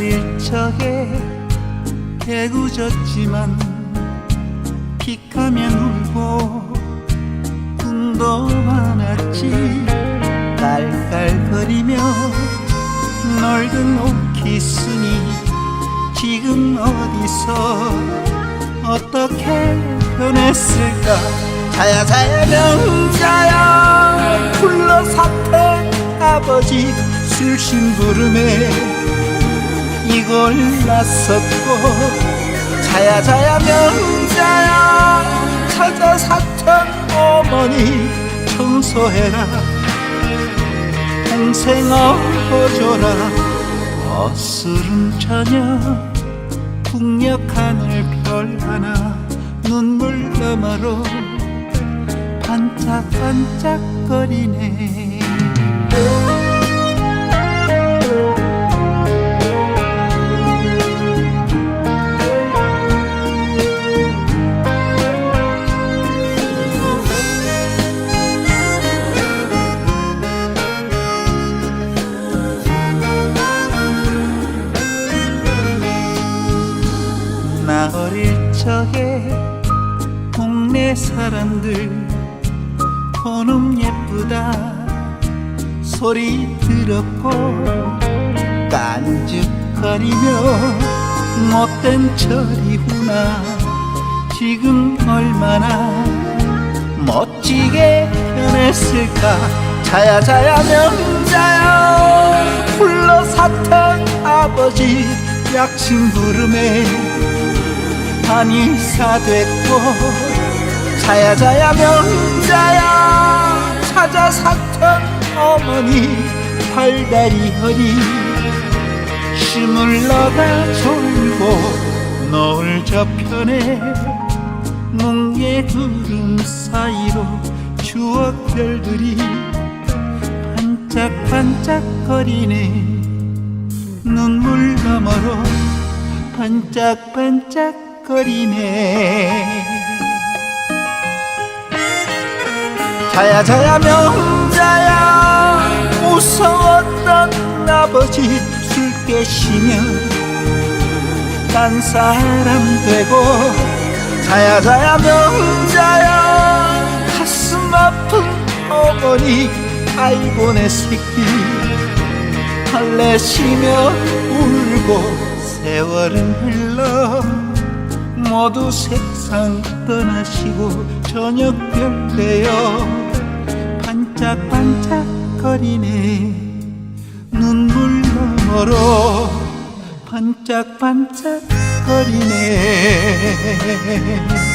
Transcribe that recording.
어릴 적에 개구졌지만 픽하면 울고 꿈도 많았지. 깔깔거리며 놀던 오키스니 지금 어디서 어떻게 변했을까? 자야 자야 명자야. 불러 사태 아버지. 술심 부름에 났었고 자야 자야 명자야 찾아 사천 어머니 청소해라. 동생 업어줘라 어스른 저녁 북녘 하늘 별 하나 눈물 너머로 반짝반짝거리네 나 어릴 적에 동네 사람들 그놈 예쁘다 소리 들었고 깐죽거리며 못된 철이구나. 지금 얼마나 멋지게 변했을까. 자야 자야 명자야 불러 사탕 아버지 약신 부름에 한의사 됐고 자야 자야 명자야 찾아 사탕 어머니 팔다리 허리. 너가 졸고 노을 저편에 뭉게 구름 사이로 추억별들이 반짝반짝거리네. 눈물 너머로 반짝반짝 거리네 자야 자야 명자야 무서웠던 아버지 술 깨시면 딴 사람 되고. 자야 자야 명자야 가슴 아픈 어머니 아이고 내 새끼. 할래시며 울고 세월은 흘러 모두 색상 떠나시고 저녁별 되어 반짝반짝거리네. 눈물 너머로 반짝반짝거리네